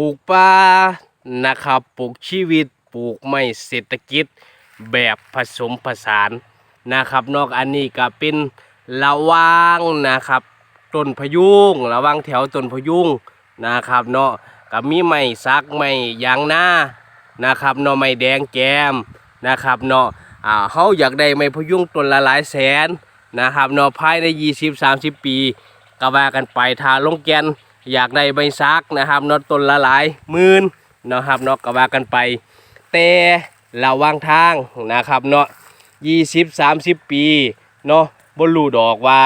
ปลูกป่านะครับปลูกชีวิตปลูกไม่เศรษฐกิจแบบผสมผสานนะครับ นอกอันนี้ก็เป็นระวางนะครับต้นพยุงระวางแถวต้นพยุงนะครับเนาะก็มีไม้ซักไม้ยางนานะครับเนาะไม้แดงแกมนะครับเนาะอ่าเฮาอยากได้ไม้พยุงต้นละหลายแสนนะครับเนาะภายใน 20-30 ปีก็ว่ากันไปทาลงแกน อยากได้ใบซักนะครับเนอต้นละหลายหมื่นนะครับเนาะก็ว่ากันไป แต่ระว่างทางนะครับเนาะยี่สิบสามสิบปีเนาะบรูดอกว่า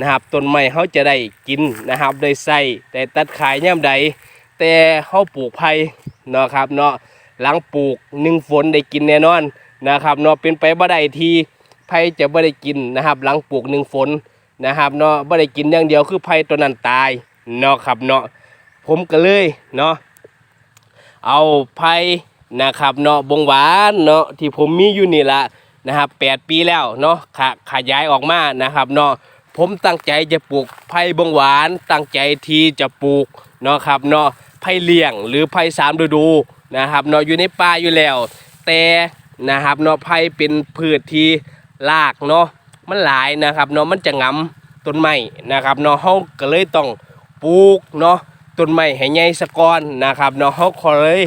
นะครับต้นไม้เขาจะได้กินนะครับได้ใส่แต่ตัดขายย่ำใด แต่เขาปลูกไผ่เนาะครับเนาะหลังปลูกหนึ่งฝนได้กินแน่นอนนะครับเนาะเป็นไปบ่ได้ทีไผ่จะบ่ได้กินนะครับ หลังปลูกหนึ่งฝนนะครับเนาะบ่ได้กินอย่างเดียวคือไผ่ตัวนั้นตาย เนาะครับเนาะผมก็เลยเนาะเอาไผ่นะครับเนาะบงหวานเนาะที่ผมมีอยู่นี่ละนะครับแปดปีแล้วเนาะขขยายออกมานะครับเนาะผมตั้งใจจะปลูกไผ่บงหวาน ตั้งใจที่จะปลูกเนาะครับเนาะไผ่เลี้ยงหรือไผ่สามฤดูนะครับเนาะอยู่ในป่าอยู่แล้ว แต่นะครับเนาะไผ่เป็นพืชที่รากเนาะมันหลายนะครับเนาะมันจะงำต้นไม้นะครับเนาะเฮาก็เลยต้อง ปลูกเนาะต้นไม้ให้ใหญ่สะก่อนนะครับเนาะเขาคอย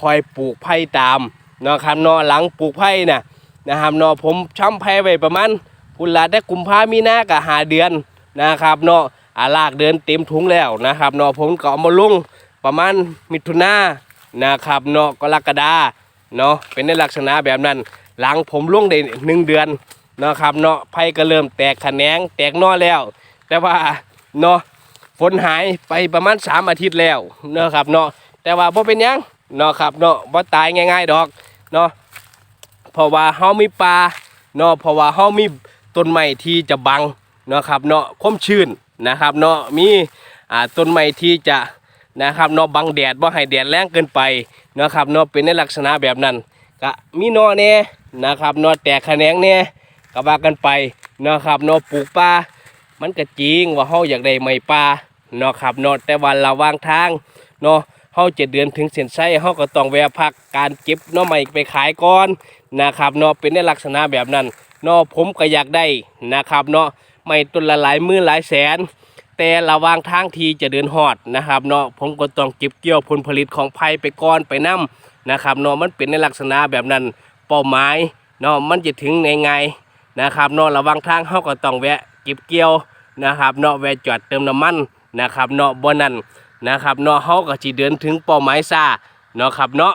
คอยปลูกไผ่ตามเนาะครับเนาะหลังปลูกไผ่น่ะนะครับเนาะผมช้ำไผ่ไว้ประมาณพุนละได้กุมภามีนาก็หาเดือนนะครับเนาะอาลากเดือนเต็มถุงแล้วนะครับเนาะผมก็เอามาลงประมาณมิถุนานะครับเนาะกรกฎาเนาะเป็นในลักษณะแบบนั้น หลังผมลงได้หนึ่งเดือนนะครับเนาะไผ่ก็เริ่มแตกแขนงแตกหนอแล้ว แต่ว่าเนาะ ฝนหายไปประมาณสามอาทิตย์แล้วเนาะครับเนาะแต่ว่าบ่เป็นยังเนาะครับเนาะบ่ตายง่าย ๆ ดอกเนาะเพราะว่าเฮามีป่าเนาะเพราะว่าเฮามีต้นไม้ที่จะบังเนาะครับเนาะคมชื้นนะครับเนาะมีอ่าต้นไม้ที่จะนะครับเนาะบังแดดบ่ให้แดดแรงเกินไปเนาะครับเนาะเป็นในลักษณะแบบนั้นก็มีหนอแน่นะครับเนาะแตกแขนงแน่ก็ว่ากันไปเนาะครับเนาะปลูกป่า มันก็จริงว่าเฮาอยากได้ไม้ป่าเนาะครับเนาะแต่ว่าระว่างทางเนาะเฮาจะเดินถึงเส้นชัยเฮาก็ต้องแวะพักการเก็บหน่อไม้ไปขายก่อนนะครับเนาะเป็นในลักษณะแบบนั้นเนาะผมก็อยากได้นะครับเนาะไม้ต้นละหลายหมื่นหลายแสน แต่ระว่างทางทีจะเดินหอดนะครับเนาะผมก็ต้องเก็บเกี่ยวผลผลิตของไผ่ไปก่อนไปนํนะครับเนาะมันเป็นในลักษณะแบบนั้นเป้าหมายเนาะมันจะถึงยังไงนะครับเนาะระว่างทางเฮาก็ต้องแวะเก็บเกี่ยว นะครับเนาะแวะจอดเติมน้ำมันนะครับเนาะบ่นั้นนะครับเนาะเฮาก็สิเดินถึงเป้าหมายซ่าเนาะครับเนาะ